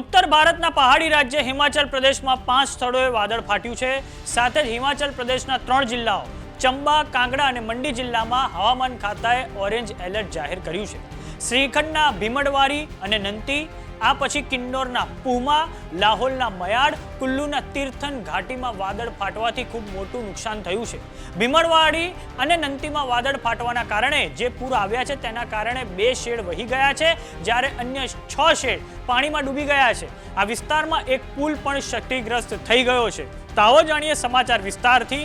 ઉત્તર ભારતના પહાડી રાજ્ય હિમાચલ પ્રદેશમાં પાંચ સ્થળોએ વાદળ ફાટ્યું છે. સાથે જ હિમાચલ પ્રદેશના ત્રણ જિલ્લાઓ, ચંબા, કાંગડા અને મંડી જિલ્લામાં હવામાન ખાતાએ ઓરેન્જ એલર્ટ જાહેર કર્યું છે. શ્રીખંડના ભીમડવારી અને નંતી આ પછી કિન્નોરના પુમા લાહોલના મયાડ કુલ્લુના તીર્થન ઘાટીમાં વાદળ ફાટવાથી ખૂબ મોટું નુકસાન થયું છે. ભીમણવાડી અને નંતીમાં વાદળ ફાટવાના કારણે જે પૂર આવ્યા છે તેના કારણે બે શેડ વહી ગયા છે, જ્યારે અન્ય છ શેડ પાણીમાં ડૂબી ગયા છે. આ વિસ્તારમાં એક પુલ પણ ક્ષતિગ્રસ્ત થઈ ગયો છે. તાવો જાણીએ સમાચાર વિસ્તારથી.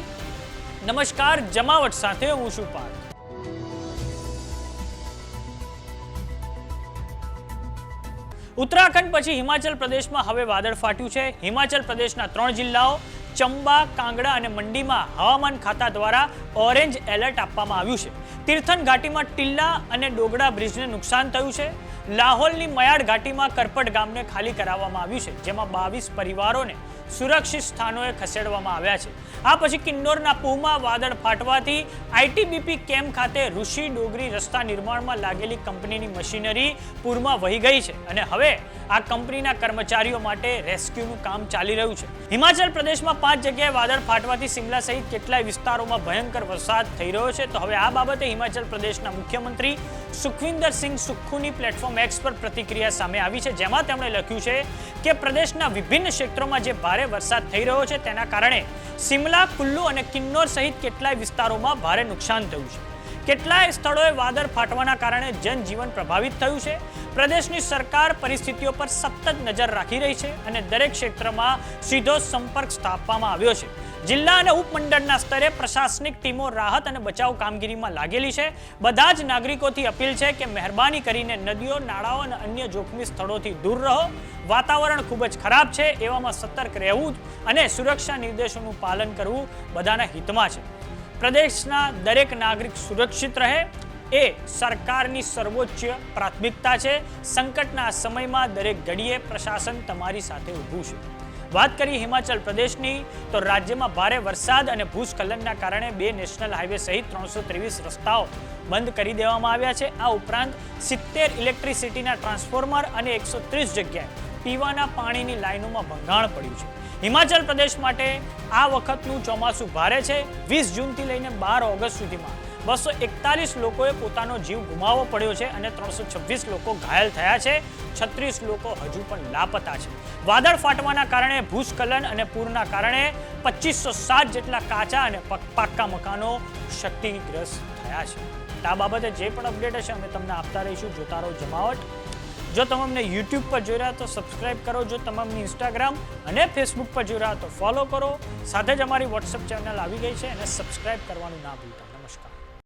નમસ્કાર, જમાવટ સાથે હું છું પાર્થ. ઉત્તરાખંડ પછી હિમાચલ પ્રદેશમાં હવે વાદળ ફાટ્યું છે. હિમાચલ પ્રદેશના ત્રણ જિલ્લાઓ, ચંબા, કાંગડા અને મંડીમાં હવામાન ખાતા દ્વારા ઓરેન્જ એલર્ટ આપવામાં આવ્યું છે. તીર્થન ઘાટીમાં ટિલ્લા અને ડોગડા બ્રિજને નુકસાન થયું છે. લાહોલની મયાડ ઘાટીમાં કરપટ ગામને ખાલી કરાવવામાં આવ્યું છે, જેમાં બાવીસ પરિવારોને સુરક્ષિત સ્થાનોએ ખસેડવામાં આવ્યા છે. આ પછી કિન્નોરના પૂહમાં વાદળ ફાટવાથી આઈટીબીપી કેમ્પ ખાતે ઋષિ ડોગરી રસ્તા નિર્માણમાં લાગેલી કંપનીની મશીનરી પૂરમાં વહી ગઈ છે અને હવે આ કંપનીના કર્મચારીઓ માટે રેસ્ક્યુનું કામ ચાલી રહ્યું છે. હિમાચલ પ્રદેશમાં પાંચ જગ્યાએ વાદળ ફાટવાથી સિમલા સહિત કેટલાય વિસ્તારોમાં ભયંકર વરસાદ થઈ રહ્યો છે. તો હવે આ બાબતે હિમાચલ પ્રદેશના મુખ્યમંત્રી સુખવિન્દર સિંહ સુખુની પ્લેટફોર્મ એક્સ પર પ્રતિક્રિયા સામે આવી છે, જેમાં તેમણે લખ્યું છે કે પ્રદેશના વિભિન્ન ક્ષેત્રોમાં જે ભારે વરસાદ થઈ રહ્યો છે, તેના કારણે સિમલા કુલ્લુ અને કિન્નોર સહિત કેટલાય વિસ્તારોમાં ભારે નુકસાન થયું છે. કેટલાય સ્થળોએ વાદળ ફાટવાના કારણે જનજીવન પ્રભાવિત થયું છે. પ્રદેશની સરકાર પરિસ્થિતિઓ પર સતત નજર રાખી રહી છે અને દરેક ક્ષેત્રમાં સીધો સંપર્ક સ્થાપવામાં આવ્યો છે. જિલ્લા અને ઉપમંડળના સ્તરે પ્રશાસનિક ટીમો રાહત અને બચાવ કામગીરીમાં લાગેલી છે. બધા જ નાગરિકોથી અપીલ છે કે મહેરબાની કરીને નદીઓ, નાળાઓ અને અન્ય જોખમી સ્થળોથી દૂર રહો. વાતાવરણ ખૂબ જ ખરાબ છે, એવામાં સતર્ક રહેવું અને સુરક્ષા નિર્દેશોનું પાલન કરવું બધાના હિતમાં છે. પ્રદેશના દરેક નાગરિક સુરક્ષિત રહે. એ સરકારની સર્વોચ્ચ પ્રાથમિકતા છે. સંકટના સમયમાં દરેક ઘડીએ પ્રશાસન તમારી સાથે ઊભું છે. વાત કરીએ હિમાચલ પ્રદેશની, તો રાજ્યમાં ભારે વરસાદ અને ભૂસ્ખલનના કારણે બે નેશનલ હાઈવે સહિત ત્રણસો ત્રેવીસ રસ્તાઓ બંધ કરી દેવામાં આવ્યા છે. આ ઉપરાંત સિત્તેર ઇલેક્ટ્રિસિટીના ટ્રાન્સફોર્મર અને એકસો ત્રીસ જગ્યાએ પીવાના પાણીની લાઈનોમાં ભંગાણ પડ્યું છે. હિમાચલ પ્રદેશ માટે આ વખતનું ચોમાસું ભારે છે. વીસ જૂનથી લઈને બાર ઓગસ્ટ સુધીમાં બસો એકતાલીસ લોકોએ પોતાનો જીવ ગુમાવવો પડ્યો છે અને ત્રણસો છવ્વીસ લોકો ઘાયલ થયા છે. છત્રીસ લોકો હજુ પણ લાપતા છે. વાદળ ફાટવાના કારણે ભૂસ્ખલન અને પૂરના કારણે પચીસો સાત જેટલા કાચા અને પક- પાક્કા મકાનો ક્ષતિગ્રસ્ત થયા છે. આ બાબતે જે પણ અપડેટ હશે અમે તમને આપતા રહીશું. જોતા રહો જમાવટ. જો તમે અમને યુટ્યુબ પર જોઈ રહ્યા તો સબસ્ક્રાઇબ કરો. જો તમે અમને ઇન્સ્ટાગ્રામ અને ફેસબુક પર જોઈ રહ્યા તો ફોલો કરો. સાથે જ અમારી વોટ્સઅપ ચેનલ આવી ગઈ છે અને સબસ્ક્રાઇબ કરવાનું ના ભૂલતા. નમસ્કાર.